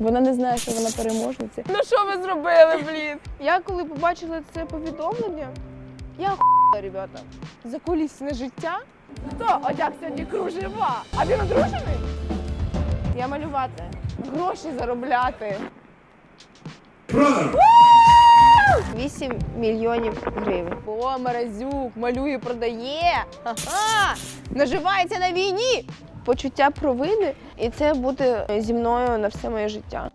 Вона не знає, що вона переможниця. Ну що ви зробили, блін? Я коли побачила це повідомлення, я охуєла, ребята. Закулісне життя. Хто одяг сьогодні кружева? А він одружений? Я малювати, гроші заробляти. 8 мільйонів гривень. О, Маразюк малює, продає. Ага! Наживається на війні. Почуття провини, і це буде зі мною на все моє життя.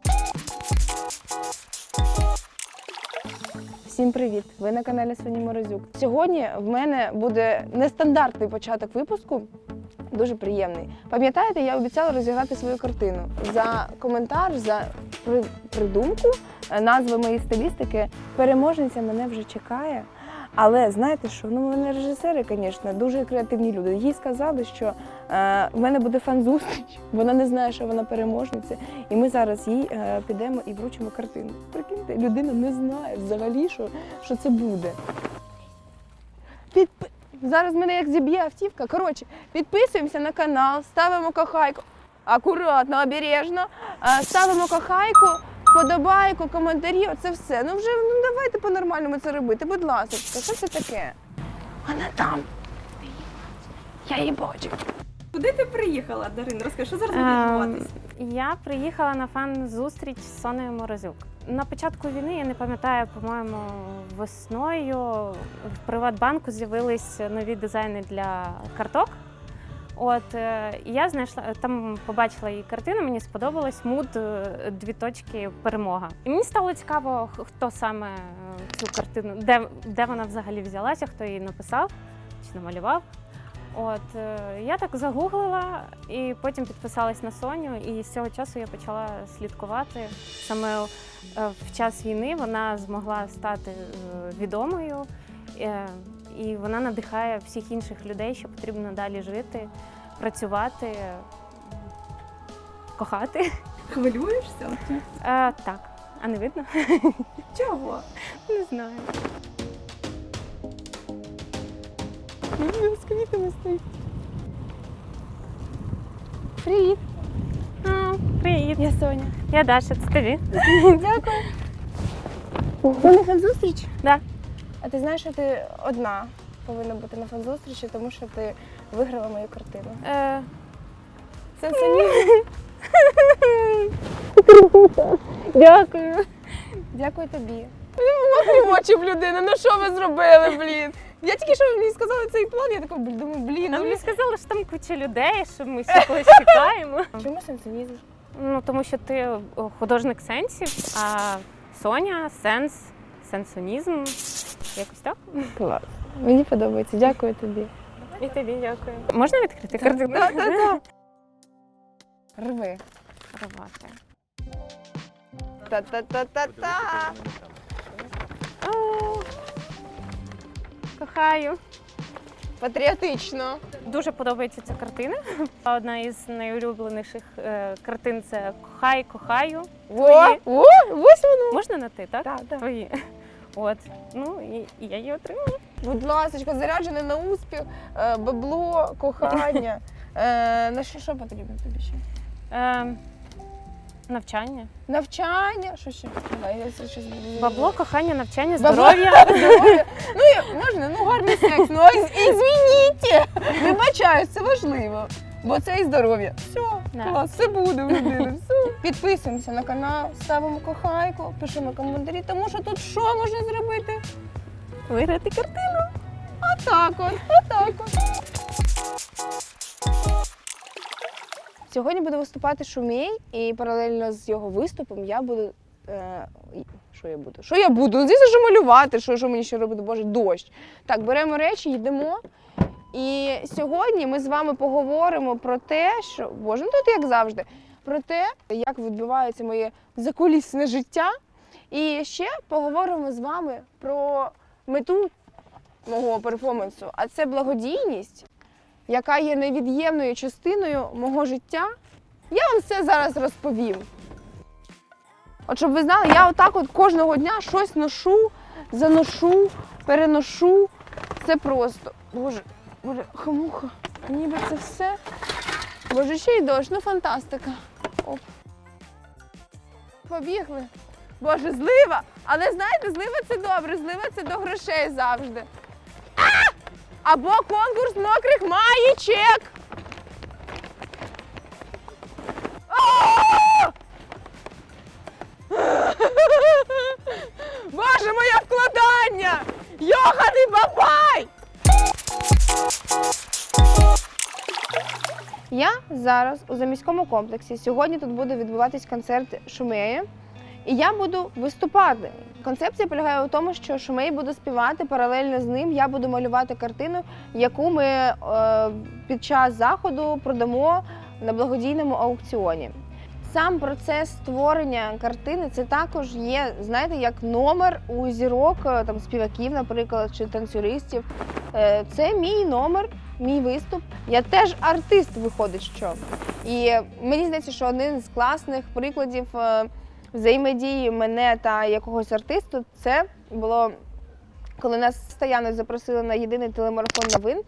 Всім привіт! Ви на каналі Соні Морозюк. Сьогодні в мене буде нестандартний початок випуску. Дуже приємний. Пам'ятаєте, я обіцяла розіграти свою картину за коментар, за при- придумку назви моєї стилістики. Переможниця мене вже чекає. Але знаєте що? Ну, в мене режисери, звісно, дуже креативні люди. Їй сказали, що е, в мене буде фан-зустріч. Вона не знає, що вона переможниця. І ми зараз їй е, підемо і вручимо картину. Прикиньте, людина не знає взагалі, що, що це буде. Підпи... Зараз мене як зіб'є автівка. Коротше, підписуємося на канал, ставимо кохайку. Акуратно, обережно. Е, Ставимо кохайку, подобайку, коментарі. Оце все. Ну вже ну давайте по-нормальному це робити. Будь ласка, що це таке? Вона там. Я її бачу. Куди ти приїхала, Дарина? Розкажи, що зараз буде Ем, відбуватися? Я приїхала на фан-зустріч з Сонею Морозюк. На початку війни, я не пам'ятаю, по-моєму, весною в Приватбанку з'явились нові дизайни для карток. От е, я знайшла там, побачила її картину, мені сподобалось муд е, дві точки перемога. І мені стало цікаво, хто саме е, цю картину, де, де вона взагалі взялася, хто її написав чи намалював. От е, я так загуглила і потім підписалась на Соню, і з цього часу я почала слідкувати. Саме е, в час війни вона змогла стати е, відомою, е, і вона надихає всіх інших людей, що потрібно далі жити, працювати, кохати. Хвилюєшся? Е, так, а не видно? Чого? Не знаю. Він з квітами стоїть. Привіт, А, привіт, я Соня. я Даша, це тобі. Дякую. Ви на фан-зустріч? Да. А ти знаєш, що ти одна повинна бути на фан-зустрічі, тому що ти виграла мою картину. Е, самі. дякую. Дякую тобі. Очі в людини, ну що ви зробили, блін? Я тільки що мені сказали цей план, я така, думаю, блін, А ну мені сказали, що там куча людей, що ми всі когось чекаємо. Чому сенсонізм? Ну тому що ти художник сенсів, а Соня сенс, сенсонізм. Якось так. Клас. Мені подобається. Дякую тобі. І тобі дякую. Можна відкрити картину? Рви. Рвати. Та-та-та-та-та. Кохаю. Патріотично. Дуже подобається ця картина. Одна із найулюбленіших е, картин це Кохай, кохаю. Во, Твої. о, ось воно. Можна на ти, так? Так, так. Твої. От. Ну і, і я її отримала. Будь ласка, заряджене на успіх, е, бабло, кохання. Е, На що, що потрібно тобі ще? Е, навчання. Навчання, що ще? Давай, я це щось буду. Бабло, кохання, навчання, Бабло. здоров'я. Здоров'я. Ну, і можна, ну гарний секс. Ну, і, і звініть. Вибачаю, це важливо. Бо це і здоров'я. Все, Да. клас, все буде в людини. Все. Підписуємося на канал, ставимо кохайку, пишемо коментарі, тому що тут що можна зробити? Виграти картину. Отак от, отак от. Сьогодні буде виступати Шумей, і паралельно з його виступом я буду. Е, що я буду? Що я буду? Ну, звісно, що малювати, що, що мені ще робити, боже, дощ. Так, беремо речі, йдемо. І сьогодні ми з вами поговоримо про те, що боже, ну тут як завжди, про те, як відбувається моє закулісне життя. І ще поговоримо з вами про мету мого перформансу, а це благодійність, яка є невід'ємною частиною мого життя. Я вам все зараз розповім. От щоб ви знали, я отак от кожного дня щось ношу, заношу, переношу. Це просто. Боже, боже, хамуха. Ніби це все. Боже, ще й дощ, ну фантастика. Оп. побігли. Боже, злива! Але знаєте, злива це добре, злива це до грошей завжди. А! Або конкурс мокрих маєчек. Боже, моє вкладання! Йоханий бабай! Я зараз у заміському комплексі. Сьогодні тут буде відбуватись концерт Шумеї. І я буду виступати. Концепція полягає у тому, що Шумей буде співати паралельно з ним. Я буду малювати картину, яку ми е, під час заходу продамо на благодійному аукціоні. Сам процес створення картини це також є, знаєте, як номер у зірок е, там співаків, наприклад, чи танцюристів. Е, Це мій номер, мій виступ. Я теж артист, виходить, що. І мені здається, що один з класних прикладів е, взаємодії мене та якогось артисту це було коли нас з Таяною запросили на єдиний телемарафон новин.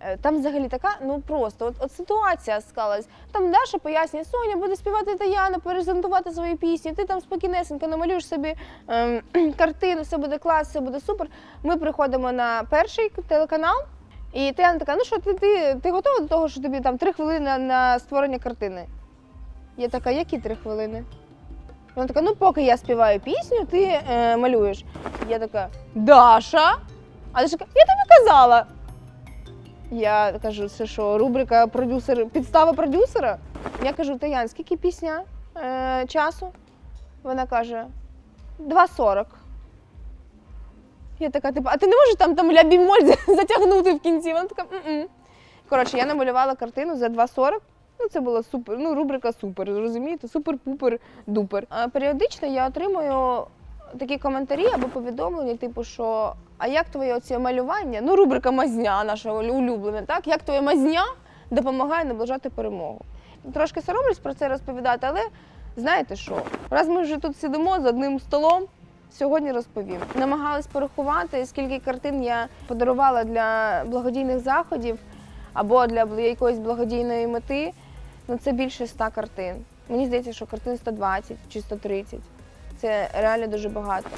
Е, Там взагалі така, ну просто от, от ситуація склалась. Там Даша пояснює, Соня буде співати Таяна, презентувати свої пісні. Ти там спокійнесенько намалюєш собі ем, картину, все буде клас, все буде супер. Ми приходимо на перший телеканал, і Таяна така: ну що, ти, ти, ти готова до того, що тобі там три хвилини на створення картини? Я така, які три хвилини? Вона така, ну поки я співаю пісню, ти е, малюєш. Я така, Даша? А Даша така, я тобі казала. Я кажу, це що, рубрика продюсер, підстава продюсера? Я кажу, Таян, скільки пісня е, часу? Вона каже, 2.40. Я така, типу, а ти не можеш там, там ля бімоль затягнути в кінці? Вона така, м Коротше, я намалювала картину за 2.40. Ну, це була супер, ну, рубрика супер, розумієте? Супер-пупер-дупер. А періодично я отримую такі коментарі або повідомлення, типу, що а як твоє оце малювання? Ну, рубрика мазня наша улюблена, так? Як твоя мазня допомагає наближати перемогу? Трошки соромлюсь про це розповідати, але знаєте що? Раз ми вже тут сидимо за одним столом, сьогодні розповім. Намагалась порахувати, скільки картин я подарувала для благодійних заходів або для якоїсь благодійної мети. Ну це більше ста картин. Мені здається, що картин 120 чи 130. Це реально дуже багато.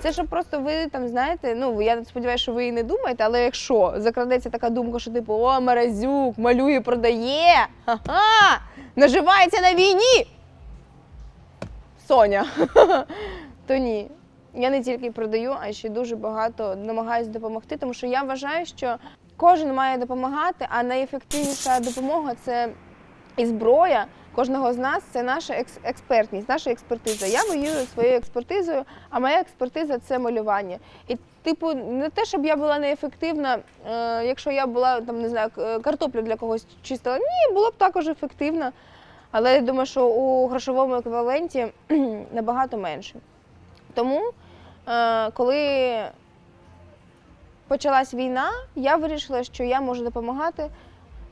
Це щоб просто ви там знаєте, ну я сподіваюся, що ви і не думаєте, але якщо закрадеться така думка, що типу о, Маразюк малює, продає, ха-ха, наживається на війні. Соня. То ні. Я не тільки продаю, а ще дуже багато намагаюся допомогти, тому що я вважаю, що кожен має допомагати, а найефективніша допомога це і зброя кожного з нас це наша експертність, наша експертиза. Я воюю своєю експертизою, а моя експертиза це малювання. І, типу, не те, щоб я була неефективна, е, якщо я була там, не знаю, картоплю для когось чистила. Ні, було б також ефективно. Але я думаю, що у грошовому еквіваленті набагато менше. Тому, коли почалась війна, я вирішила, що я можу допомагати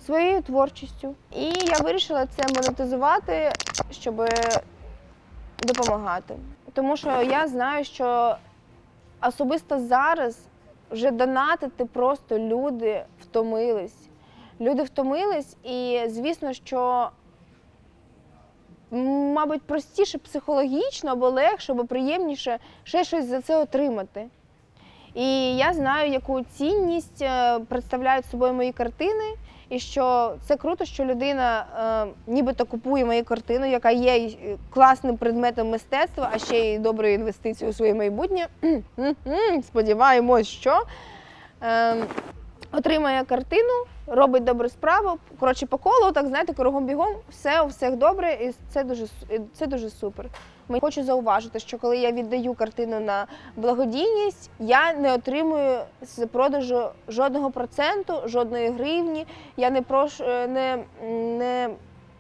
своєю творчістю. І я вирішила це монетизувати, щоб допомагати. Тому що я знаю, що особисто зараз вже донатити просто люди втомились. Люди втомились, і звісно, що мабуть, простіше психологічно або легше, або приємніше ще щось за це отримати. І я знаю, яку цінність е, представляють собою мої картини, і що це круто, що людина е, нібито купує мою картину, яка є е, класним предметом мистецтва, а ще й доброю інвестицією у своє майбутнє. Сподіваємось, що е, отримає картину, робить добру справу. Коротше, по колу, так знаєте, кругом бігом, все у всіх добре, і це дуже і це дуже супер. Ми- Хочу зауважити, що коли я віддаю картину на благодійність, я не отримую з продажу жодного проценту, жодної гривні. Я не прошу е, не, не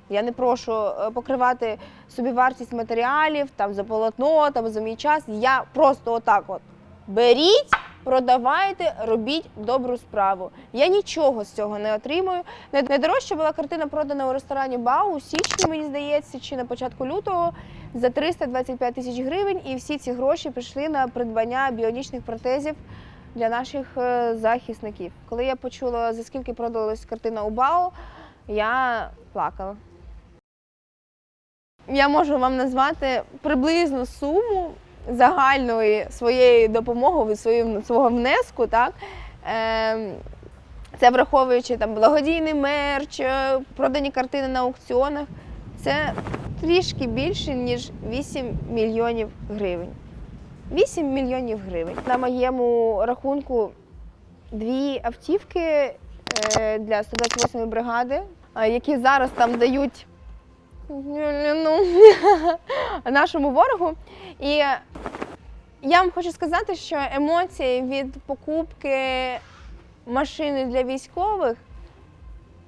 я не прошу е, покривати собі вартість матеріалів там за полотно, там за мій час. Я просто отак от беріть. Продавайте, робіть добру справу. Я нічого з цього не отримую. Най- Найдорожча була картина продана у ресторані Бау у січні, мені здається, чи на початку лютого за 325 тисяч гривень. І всі ці гроші пішли на придбання біонічних протезів для наших е, захисників. Коли я почула, за скільки продалась картина у Бау, я плакала. Я можу вам назвати приблизну суму загальної своєї допомоги, свого, свого внеску, так? Ем, це враховуючи там благодійний мерч, е, продані картини на аукціонах. Це трішки більше, ніж 8 мільйонів гривень. 8 мільйонів гривень. На моєму рахунку дві автівки е, для 128-ї бригади, е, які зараз там дають ну, нашому ворогу. І я вам хочу сказати, що емоції від покупки машини для військових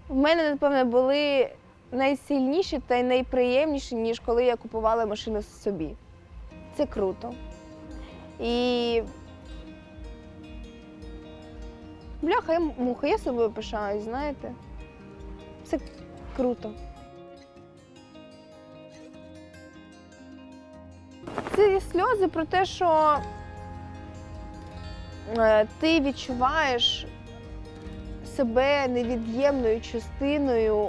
в мене, напевно, були найсильніші та найприємніші, ніж коли я купувала машину собі. Це круто. І. Бляха, я муха, я собою пишаюсь, знаєте? Це круто. Це сльози про те, що е, ти відчуваєш себе невід'ємною частиною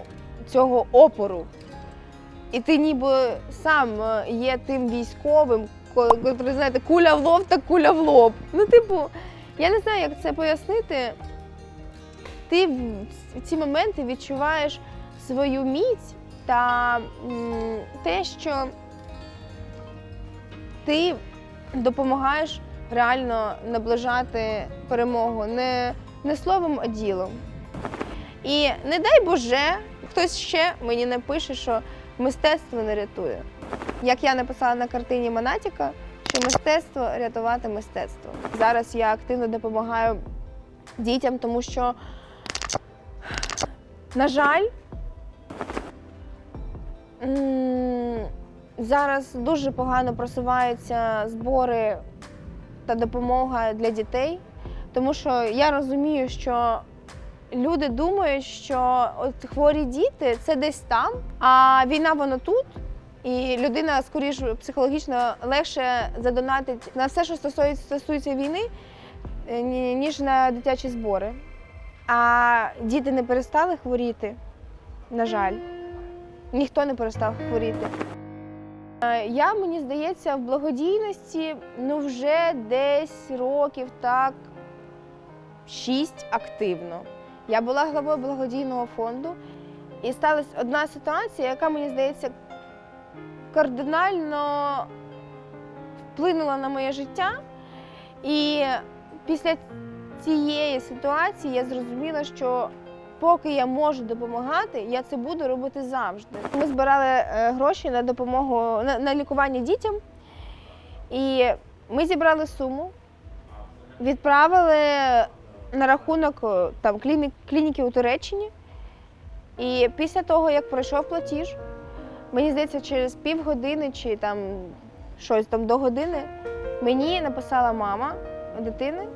цього опору. І ти ніби сам е, є тим військовим, ко- котрий, знаєте, куля в лоб та куля в лоб. Ну, типу, я не знаю, як це пояснити. Ти в ці моменти відчуваєш свою міць та те, що ти допомагаєш реально наближати перемогу не, не словом, а ділом. І не дай Боже, хтось ще мені напише, що мистецтво не рятує. Як я написала на картині Монатіка, що мистецтво рятувати мистецтво. Зараз я активно допомагаю дітям, тому що, на жаль, зараз дуже погано просуваються збори та допомога для дітей, тому що я розумію, що люди думають, що от хворі діти це десь там, а війна воно тут. І людина скоріш психологічно легше задонатить на все, що стосується, стосується війни, е, ніж на дитячі збори. А діти не перестали хворіти, на жаль. Ніхто не перестав хворіти. Е, Я, мені здається, в благодійності ну вже десь років так шість активно. Я була главою благодійного фонду, і сталася одна ситуація, яка мені здається кардинально вплинула на моє життя. І після цієї ситуації я зрозуміла, що поки я можу допомагати, я це буду робити завжди. Ми збирали е, гроші на допомогу на, на лікування дітям, і ми зібрали суму, відправили на рахунок е, там клінік, клініки у Туреччині. І після того, як пройшов платіж, мені здається, через півгодини чи там щось там до години, мені написала мама дитини.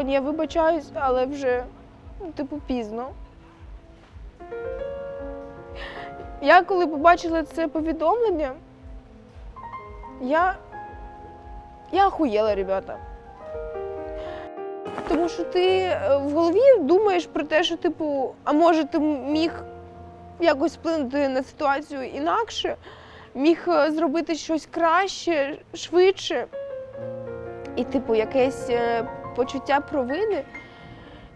Е, я вибачаюсь, але вже ну, типу пізно. Я коли побачила це повідомлення, я. Я охуєла, ребята. Тому що ти е, в голові думаєш про те, що, типу, а може ти міг якось вплинути на ситуацію інакше, міг е, зробити щось краще, швидше. І, типу, якесь е, почуття провини.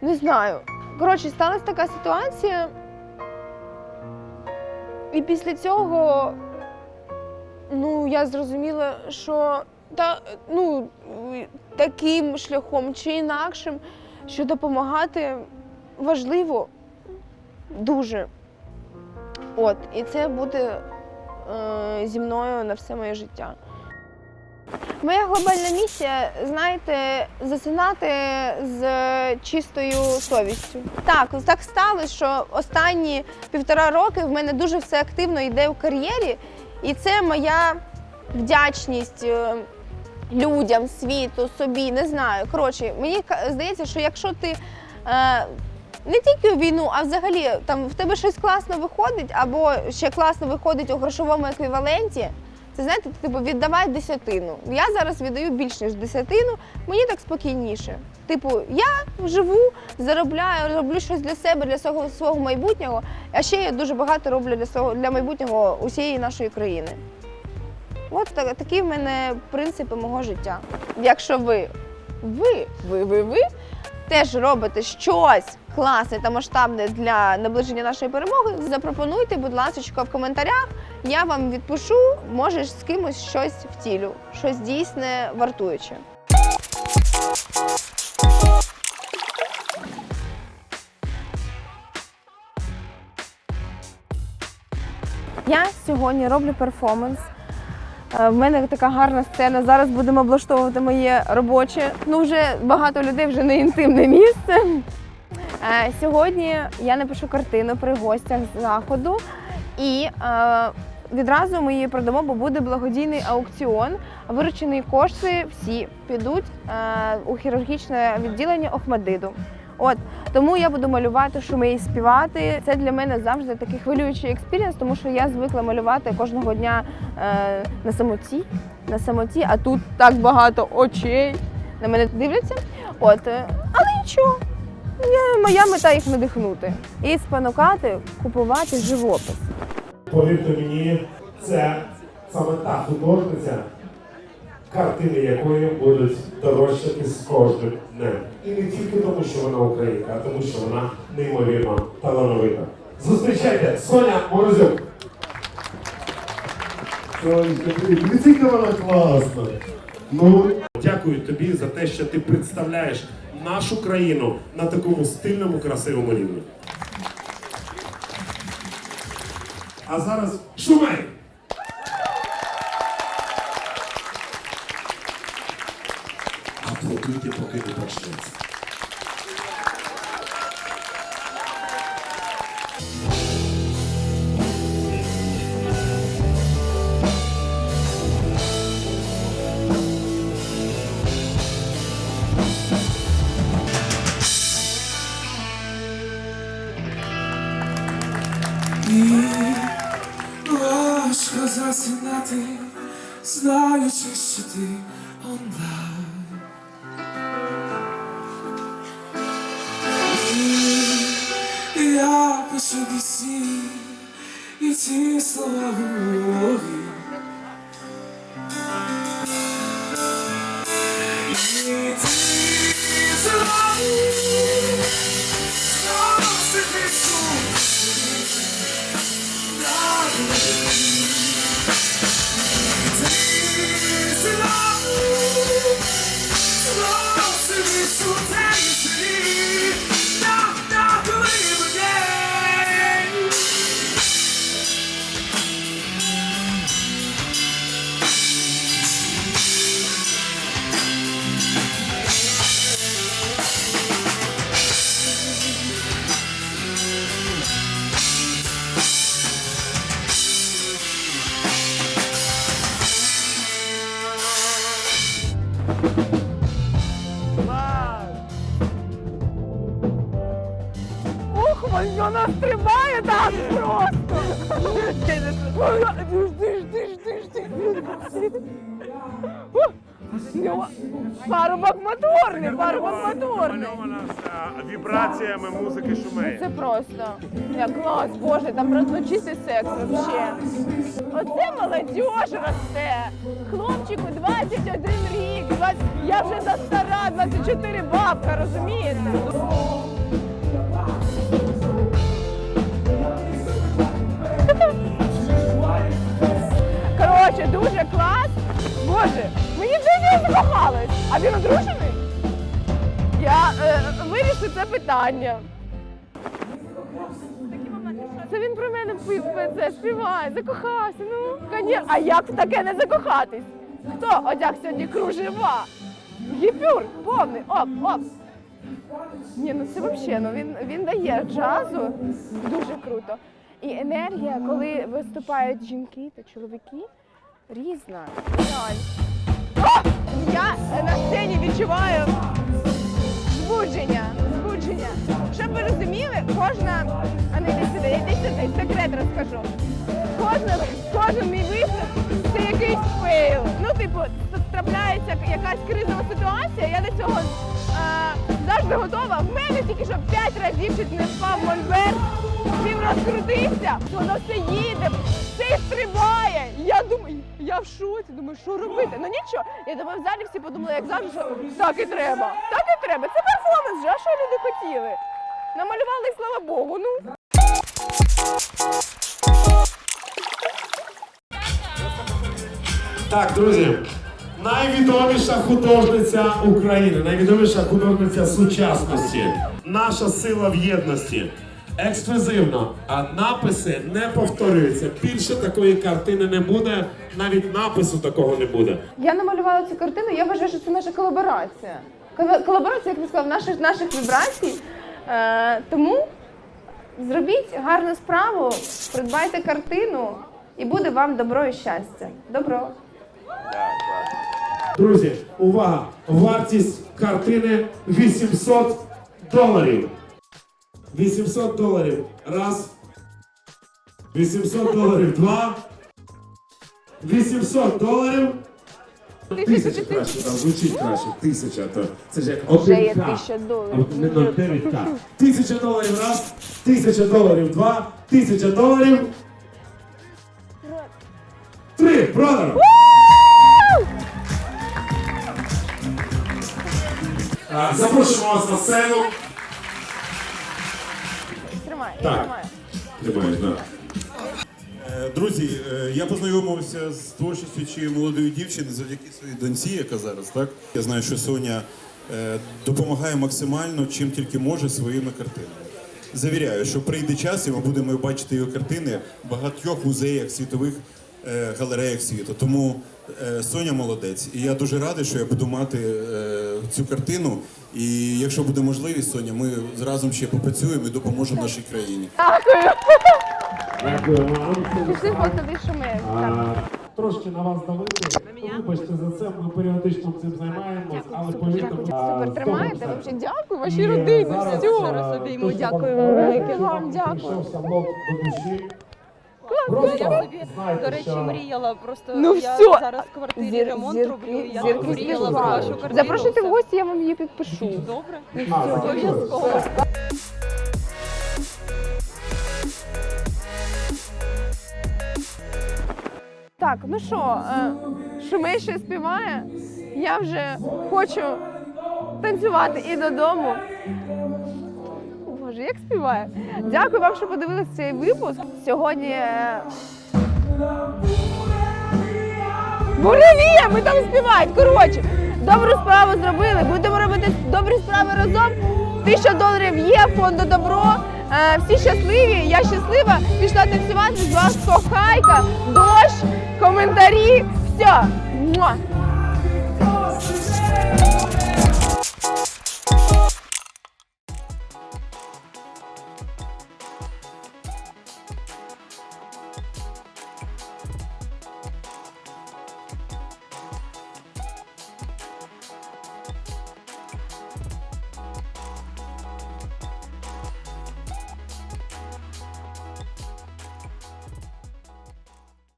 Не знаю. Коротше, сталася така ситуація. І після цього ну, я зрозуміла, що та, ну, таким шляхом чи інакшим, що допомагати важливо дуже. От, і це буде е, зі мною на все моє життя. Моя глобальна місія, знаєте, засинати з чистою совістю. Так, так сталося, що останні півтора роки в мене дуже все активно йде в кар'єрі, і це моя вдячність е, людям, світу, собі, не знаю. Коротше, мені здається, що якщо ти е, не тільки у війну, а взагалі там в тебе щось класно виходить, або ще класно виходить у грошовому еквіваленті. Це знаєте, типу, віддавай десятину. Я зараз віддаю більш ніж десятину, мені так спокійніше. Типу, я живу, заробляю, роблю щось для себе, для свого свого майбутнього. А ще я дуже багато роблю для свого для майбутнього усієї нашої країни. От так, такі в мене принципи мого життя. Якщо ви, ви, ви, ви, ви теж робите щось класне та масштабне для наближення нашої перемоги, запропонуйте, будь ласка, в коментарях. Я вам відпишу, може з кимось щось втілю, щось дійсне вартуюче. Я сьогодні роблю перформанс. Е, В мене така гарна сцена. Зараз будемо облаштовувати моє робоче. Ну, вже багато людей, вже не інтимне місце. Е, Сьогодні я напишу картину при гостях заходу, і е, відразу ми її продамо, бо буде благодійний аукціон. Виручені кошти всі підуть у хірургічне відділення Охмадиду. От тому я буду малювати, шуми і співати. Це для мене завжди такий хвилюючий експірієнс, тому що я звикла малювати кожного дня е, на самоті, на самоті, а тут так багато очей на мене дивляться. От, е, але нічого. Моя мета їх надихнути і спонукати купувати живопис. Повірте мені, це саме та художниця, картини якої будуть дорожчати з кожним днем. І не тільки тому, що вона українка, а тому, що вона неймовірно талановита. Зустрічайте Соня Морозюк. Не тільки вона класна. Ну, дякую тобі за те, що ти представляєш нашу країну на такому стильному, красивому рівні. А зараз шумей! Аплодуйте, поки не почнеться. Ух, вона стрибає так просто. Диш, диш, диш, диш, диш. Ну, Парубок моторний, парубок моторний. Намальована з вібраціями музики шумей. Це просто як клас, боже, там просто чистий секс вообще. Оце молодіж росте. Хлопчику 21 рік. 20... Я вже за стара, 24 бабка, розумієте? Коротше, дуже клас. Боже, мені вже не закохалась. А він одружений? Я е, вирішу це питання. Це він про мене пи- це співає, закохався. Ну, конечно. А як в таке не закохатись? Хто одяг сьогодні кружева? Гіпюр, повний, оп, оп. Ні, ну це взагалі, ну він, він дає джазу дуже круто. І енергія, коли виступають жінки та чоловіки, різна. Реально. Я на сцені відчуваю збудження. збудження. Щоб ви розуміли, кожна. А не йди сюди, йди сюди, секрет розкажу. Кожен, кожен мій виступ це якийсь фейл. Ну, типу, трапляється якась кризова ситуація, я до цього е, завжди готова. В мене тільки що п'ять разів чуть не впав Монберт, він розкрутився, воно все їде, все стрибає. Я думаю, я в шоці, думаю, що робити? Ну нічого. Я думаю, в залі всі подумали, як завжди, що так і треба. Так і треба. Це перформанс же, а що люди хотіли? Намалювали, слава Богу. Ну. Так, друзі, найвідоміша художниця України, найвідоміша художниця сучасності. Наша сила в єдності. Ексклюзивно, а написи не повторюються. Більше такої картини не буде, навіть напису такого не буде. Я намалювала цю картину, я вважаю, що це наша колаборація. Колаборація, як ти сказав, наших, наших вібрацій. Е, тому зробіть гарну справу, придбайте картину, і буде вам добро і щастя. Добро. Друзі, увага! Вартість картини 800 доларів. 800 доларів. Раз. 800 доларів. Два. 800 доларів. Тисяча краще, там звучить краще. Тисяча, то це ж як Вже є 1К. 1000 доларів. А Не 0,9К. Тисяча доларів раз, тисяча доларів два, тисяча доларів. Три. Продано. А, Запрошуємо вас на сцену. Так. Тримаєш, так. Е, Друзі, е, я познайомився з творчістю цієї молодої дівчини завдяки своїй доньці, яка зараз, так? Я знаю, що Соня е, допомагає максимально, чим тільки може, своїми картинами. Завіряю, що прийде час, і ми будемо бачити її картини в багатьох музеях, світових галереях світу. Тому е, Соня молодець. І я дуже радий, що я буду мати е, цю картину. І якщо буде можливість, Соня, ми разом ще попрацюємо і допоможемо нашій країні. Дякую вам. Пішли ми. Трошки на вас давити. Вибачте за це, ми періодично цим займаємось, але повірте, ми, Супер, тримаєте. Взагалі дякую вашій родині. Все. Зараз обійму. Дякую вам вам велике. Вам дякую самок до душі. Просто Я собі, до речі, що мріяла. Просто Ну я все. зараз в квартирі Зір- ремонт зірки- роблю. Я зірки мріяла про вашу картину. Запрошуйте в гості, я вам її підпишу. Добре. Обов'язково. Так, ну що, е, Шумей ще співає. Я вже хочу танцювати і додому. Боже, як співає. Дякую вам, що подивилися цей випуск. Сьогодні. е, Буревія! Ми там співають. Коротше, добру справу зробили. Будемо робити добрі справи разом. Тисяча доларів є, фонду добро. Е, всі щасливі, я щаслива. Пішла танцювати з вас кохайка, дощ, коментарі. Все.